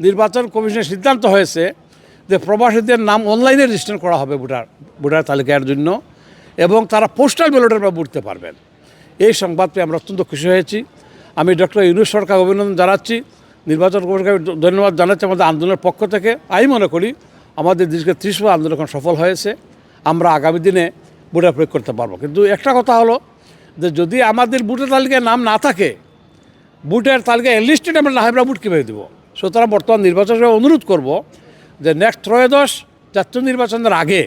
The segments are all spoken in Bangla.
নির্বাচন কমিশনের সিদ্ধান্ত হয়েছে যে প্রবাসীদের নাম অনলাইনে রেজিস্টার করা হবে ভোটার ভোটার তালিকার জন্য এবং তারা পোস্টাল ব্যালটের বা বুঝতে পারবেন। এই সংবাদ পেয়ে আমরা অত্যন্ত খুশি হয়েছি। আমি ডক্টর ইউনুস সরকার অভিনন্দন জানাচ্ছি। নির্বাচন কমিশনকে ধন্যবাদ জানাচ্ছি আমাদের আন্দোলনের পক্ষ থেকে। আমি মনে করি আমাদের দেশকে ত্রিশ আন্দোলন এখন সফল হয়েছে। আমরা আগামী দিনে ভোটার প্রয়োগ করতে পারব। কিন্তু একটা কথা হলো যে যদি আমাদের ভোটার তালিকায় নাম না থাকে বুটের তালিকায় লিস্টেড আমরা না হয় আমরা বুট কীভাবে দেবো? সুতরাং বর্তমান নির্বাচনের অনুরোধ করব যে নেক্সট ত্রয়োদশ জাতীয় নির্বাচনের আগে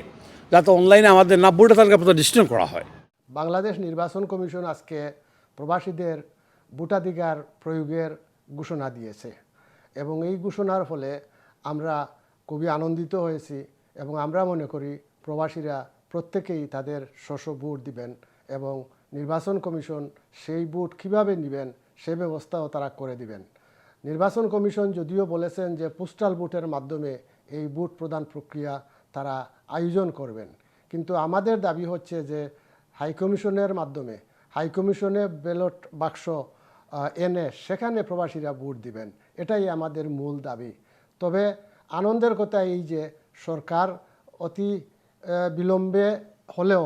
যাতে অনলাইনে আমাদের নাম বুটের তালিকা প্রতি ডিসিশন করা হয়। বাংলাদেশ নির্বাচন কমিশন আজকে প্রবাসীদের ভোটাধিকার প্রয়োগের ঘোষণা দিয়েছে এবং এই ঘোষণার ফলে আমরা খুবই আনন্দিত হয়েছি এবং আমরা মনে করি প্রবাসীরা প্রত্যেকেই তাদের শস্য ভোট দিবেন এবং নির্বাচন কমিশন সেই ভোট কীভাবে নেবেন সে ব্যবস্থাও তারা করে দিবেন। নির্বাচন কমিশন যদিও বলেছেন যে পোস্টাল ভোটের মাধ্যমে এই ভোট প্রদান প্রক্রিয়া তারা আয়োজন করবেন। কিন্তু আমাদের দাবি হচ্ছে যে হাইকমিশনের মাধ্যমে হাইকমিশনে ব্যালট বাক্স এনে সেখানে প্রবাসীরা ভোট দিবেন। এটাই আমাদের মূল দাবি। তবে আনন্দের কথা এই যে সরকার অতি বিলম্বে হলেও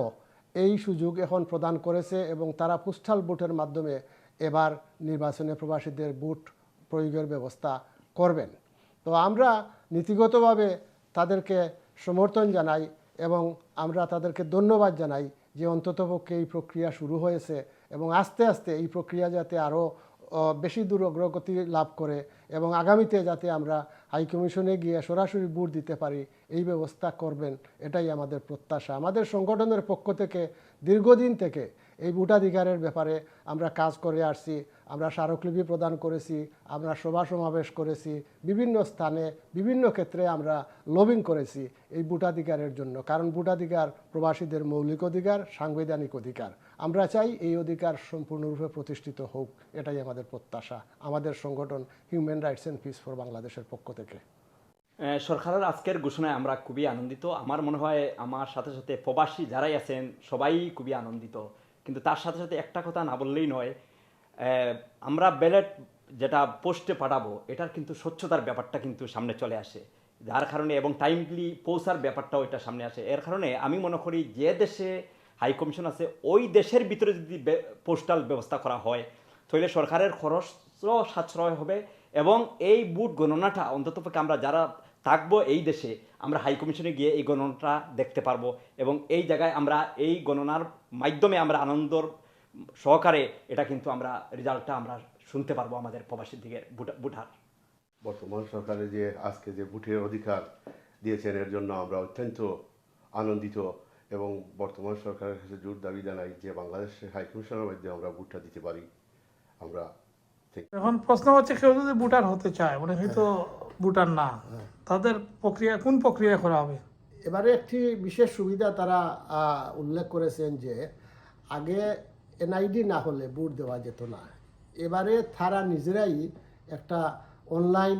এই সুযোগ এখন প্রদান করেছে এবং তারা পোস্টাল ভোটের মাধ্যমে এবার নির্বাচনে প্রবাসীদের ভোট প্রয়োগের ব্যবস্থা করবেন। তো আমরা নীতিগতভাবে তাদেরকে সমর্থন জানাই এবং আমরা তাদেরকে ধন্যবাদ জানাই যে অন্ততপক্ষে এই প্রক্রিয়া শুরু হয়েছে এবং আস্তে আস্তে এই প্রক্রিয়া যাতে আরও বেশি দূর অগ্রগতি লাভ করে এবং আগামীতে যাতে আমরা হাইকমিশনে গিয়ে সরাসরি ভোট দিতে পারি, এই ব্যবস্থা করবেন, এটাই আমাদের প্রত্যাশা। আমাদের সংগঠনের পক্ষ থেকে দীর্ঘদিন থেকে এই ভোটাধিকারের ব্যাপারে আমরা কাজ করে আসছি, আমরা স্মারকলিপি প্রদান করেছি, আমরা সভা সমাবেশ করেছি, বিভিন্ন স্থানে, বিভিন্ন ক্ষেত্রে আমরা লবিং করেছি এই ভোটাধিকারের জন্য। কারণ ভোটাধিকার প্রবাসীদের মৌলিক অধিকার, সাংবিধানিক অধিকার। আমরা চাই এই অধিকার সম্পূর্ণরূপে প্রতিষ্ঠিত হোক, এটাই আমাদের প্রত্যাশা। আমাদের সংগঠন human rights and peace for বাংলাদেশের পক্ষ থেকে। সরকারের আজকের ঘোষণায় আমরা খুবই আনন্দিত। আমার মনে হয়, আমার সাথে সাথে প্রবাসী যারাই আছেন, সবাই খুবই আনন্দিত। কিন্তু তার সাথে সাথে একটা কথা না বললেই নয় আমরা ব্যালেট যেটা পোস্টে পাঠাবো, এটার কিন্তু স্বচ্ছতার ব্যাপারটা কিন্তু সামনে চলে আসে। যার কারণে এবং টাইমলি পৌঁছার ব্যাপারটাও এটা সামনে আসে। এর কারণে আমি মনে করি যে দেশে হাই কমিশন আছে, ওই দেশের ভিতরে যদি পোস্টাল ব্যবস্থা করা হয়, তাহলে সরকারের খরচ সাশ্রয় হবে। এবং এই বুট গণনাটা অন্ততপক্ষে আমরা যারা থাকব এই দেশে, আমরা হাই কমিশনে গিয়ে এই গণনাটা দেখতে পারব এবং এই জায়গায় আমরা এই গণনার মাধ্যমে আমরা আনন্দর সহকারে এটা কিন্তু আমরা রেজাল্টটা আমরা শুনতে পারব আমাদের প্রবাসীর দিকে বুটার বর্তমান সরকারে যে আজকে যে ভোটের অধিকার দিয়েছেন, এর জন্য আমরা অত্যন্ত আনন্দিত এবং বর্তমান সরকারের কাছে জোর দাবি জানাই যে বাংলাদেশের হাইকমিশনের মাধ্যমে আমরা ভোটটা দিতে পারি। আমরা ঠিক। এখন প্রশ্ন হচ্ছে কেউ যদি ভোটার হতে চায় মানে হয়তো ভোটার না তাদের প্রক্রিয়া কোন প্রক্রিয়া করা হবে? এবারে একটি বিশেষ সুবিধা তারা উল্লেখ করেছেন যে আগে এনআইডি না হলে ভোট দেওয়া যেত না। এবারে তারা নিজেরাই একটা অনলাইন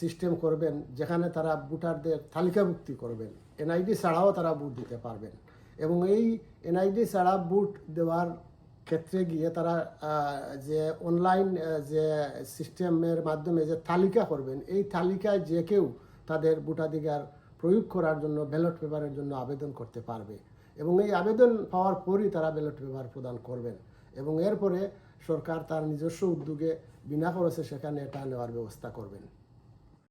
সিস্টেম করবেন যেখানে তারা ভোটারদের তালিকাভুক্তি করবেন। এনআইডি ছাড়াও তারা ভোট দিতে পারবেন। এবং এই এনআইডি ছাড়া ভোট দেওয়ার ক্ষেত্রে গিয়ে তারা যে অনলাইন যে সিস্টেমের মাধ্যমে যে তালিকা করবেন, এই তালিকায় যে কেউ তাদের ভোটাধিকার প্রয়োগ করার জন্য ব্যালট পেপারের জন্য আবেদন করতে পারবে। এবং এই আবেদন পাওয়ার পরই তারা ব্যালট পেপার প্রদান করবেন। এবং এরপরে সরকার তার নিজস্ব উদ্যোগে বিনা খরচে সেখানে এটা নেওয়ার ব্যবস্থা করবেন।